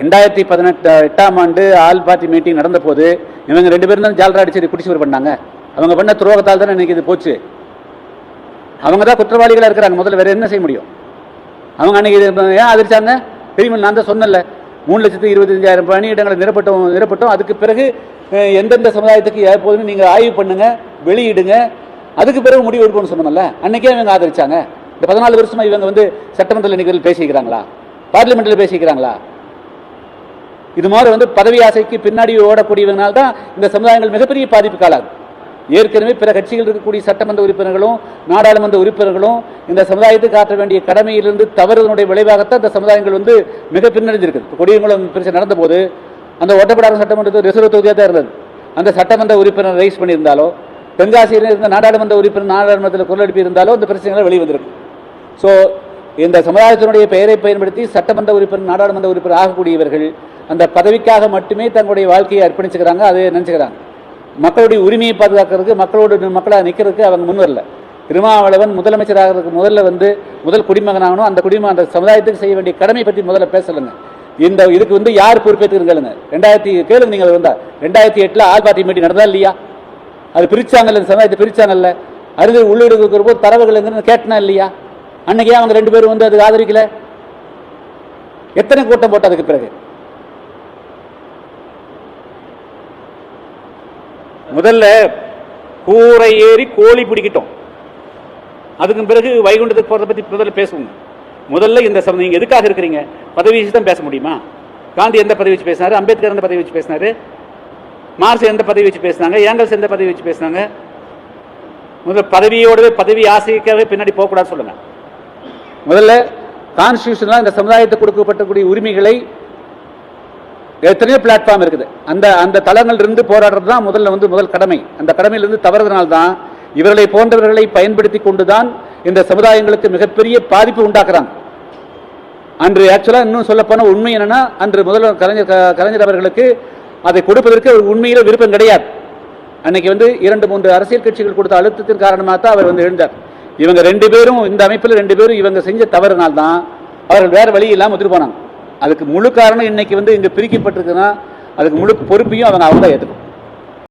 ரெண்டாயிரத்தி பதினெட்டு எட்டாம் ஆண்டு ஆல் பார்ட்டி மீட்டிங் நடந்த போது இவங்க ரெண்டு பேரும் தான் ஜால்ரா அடிச்சு குடிச்சு பண்ணாங்க. அவங்க பண்ண துரோகத்தால் தானே இன்னைக்கு இது போச்சு. அவங்க தான் குற்றவாளிகளாக இருக்கிறாங்க. முதல்ல வேறு என்ன செய்ய முடியும்? அவங்க அன்றைக்கி இது ஏன் அதிர்ச்சாங்க தெரியுமா நான் தான் சொன்னல மூணு லட்சத்து இருபத்தஞ்சாயிரம் பணியிடங்களை நிரப்பட்டோம் நிரப்பட்டோம். அதுக்கு பிறகு எந்தெந்த சமுதாயத்துக்கு ஏற்போதுன்னு நீங்கள் ஆய்வு பண்ணுங்க வெளியிடுங்க. அதுக்கு பிறகு முடிவு எடுப்போம்னு சொன்னோம்ல அன்றைக்கே இவங்க ஆதரிச்சாங்க. இந்த பதினாலு வருஷமாக இவங்க வந்து சட்டமன்றத்தில் நிகழ்ச்சியில் பேசிக்கிறாங்களா? பார்லிமெண்ட்டில் பேசிக்கிறாங்களா? இது மாதிரி வந்து பதவி ஆசைக்கு பின்னாடி ஓடக்கூடியவனால் தான் இந்த சமுதாயங்கள் மிகப்பெரிய பாதிப்புக்கு ஆளாகும் ஏற்கனவே பிற கட்சிகள் இருக்கக்கூடிய சட்டமன்ற உறுப்பினர்களும் நாடாளுமன்ற உறுப்பினர்களும் இந்த சமுதாயத்துக்கு ஆற்ற வேண்டிய கடமையிலிருந்து தவறுதனுடைய விளைவாகத்தான் இந்த சமுதாயங்கள் வந்து மிக பின்னடைஞ்சிருக்கு கொடியங்குளம் பிரச்சனை நடந்தபோது அந்த ஒட்டப்படாத சட்டமன்றத்தில் ரிசர்வ் தொகுதியாக தான் இருந்தது. அந்த சட்டமன்ற உறுப்பினர் ரைஸ் பண்ணியிருந்தாலோ தென்காசியில் இருந்த நாடாளுமன்ற உறுப்பினர் நாடாளுமன்றத்தில் குரல் எழுப்பியிருந்தாலோ அந்த பிரச்சனைகள் வெளிவந்திருக்கு. ஸோ இந்த சமுதாயத்தினுடைய பெயரை பயன்படுத்தி சட்டமன்ற உறுப்பினர் நாடாளுமன்ற உறுப்பினர் ஆகக்கூடியவர்கள் அந்த பதவிக்காக மட்டுமே தங்களுடைய வாழ்க்கையை அர்ப்பணிச்சுக்கிறாங்க. அதை நினச்சிக்கிறாங்க. மக்களுடைய உரிமையை பாதுகாக்கிறதுக்கு மக்களோட மக்களாக நிற்கிறதுக்கு அவங்க முன் வரல. திருமாவளவன் முதலமைச்சராகிறதுக்கு முதல்ல வந்து முதல் குடிமகனாகணும். அந்த குடிமகன் அந்த சமுதாயத்துக்கு செய்ய வேண்டிய கடமை பற்றி முதல்ல பேசலைங்க. இந்த இதுக்கு வந்து யார் பொறுப்பேற்றுருங்க ரெண்டாயிரத்தி கேளுங்க நீங்கள் வந்தா ரெண்டாயிரத்தி எட்டில் ஆல் பார்ட்டி மீட்டிங் நடந்தா இல்லையா? அது பிரிச்சாங்கல்ல இந்த சமுதாயத்தை பிரிச்சாங்கல்ல. அறுதி உள்ளீடு போது தரவுகள் கேட்டனா இல்லையா? அன்னைக்கே ஏன் அவங்க ரெண்டு பேரும் வந்து அதுக்கு ஆதரிக்கல. எத்தனை கூட்டம் போட்டு அதுக்கு பிறகு? முதல்ல கூரை ஏறி கோழி பிடிக்கட்டும். அதுக்கு பிறகு வைகுண்டத்துக்கு போகிறத பற்றி முதல்ல பேசுவோங்க. முதல்ல இந்த சம நீங்கள் எதுக்காக இருக்கிறீங்க? பதவி வச்சு தான் பேச முடியுமா? காந்தி எந்த பதவி வச்சு பேசினாரு? அம்பேத்கர் எந்த பதவி வச்சு பேசினாரு? மார்ஸ் எந்த பதவி வச்சு பேசினாங்க? ஏங்கல்ஸ் எந்த பதவி வச்சு பேசினாங்க? முதல்ல பதவியோடவே பதவி ஆசைக்காகவே பின்னாடி போகக்கூடாது சொல்லுங்க. முதல்ல கான்ஸ்டியூஷனில் இந்த சமுதாயத்துக்கு கொடுக்கப்பட்டக்கூடிய உரிமைகளை எத்தனையோ பிளாட்ஃபார்ம் இருக்குது. அந்த அந்த தளங்கள் இருந்து போராடுறது தான் முதல்ல வந்து முதல் கடமை. அந்த கடமையிலிருந்து தவறுதனால் தான் இவர்களை போன்றவர்களை பயன்படுத்தி கொண்டு தான் இந்த சமுதாயங்களுக்கு மிகப்பெரிய பாதிப்பு உண்டாக்குறாங்க. அன்று ஆக்சுவலாக இன்னும் சொல்லப்போனால் உண்மை என்னன்னா அன்று முதல்வர் கலைஞர் கலைஞர் அவர்களுக்கு அதை கொடுப்பதற்கு ஒரு உண்மையில விருப்பம் கிடையாது. அன்னைக்கு வந்து இரண்டு மூன்று அரசியல் கட்சிகள் கொடுத்த அழுத்தத்தின் காரணமாக தான் அவர் வந்து எழுந்தார். இவங்க ரெண்டு பேரும் இந்த அமைப்பில் ரெண்டு பேரும் இவங்க செஞ்ச தவறுனால் தான் அவர்கள் வேறு வழி இல்லாமல் வந்துட்டு போனாங்க. அதுக்கு முழு காரணம் இன்னைக்கு வந்து இங்கே பிரிக்கப்பட்டிருக்குன்னா அதுக்கு முழு பொறுப்பையும் அவங்க அவங்க தான் ஏற்றுக்கணும்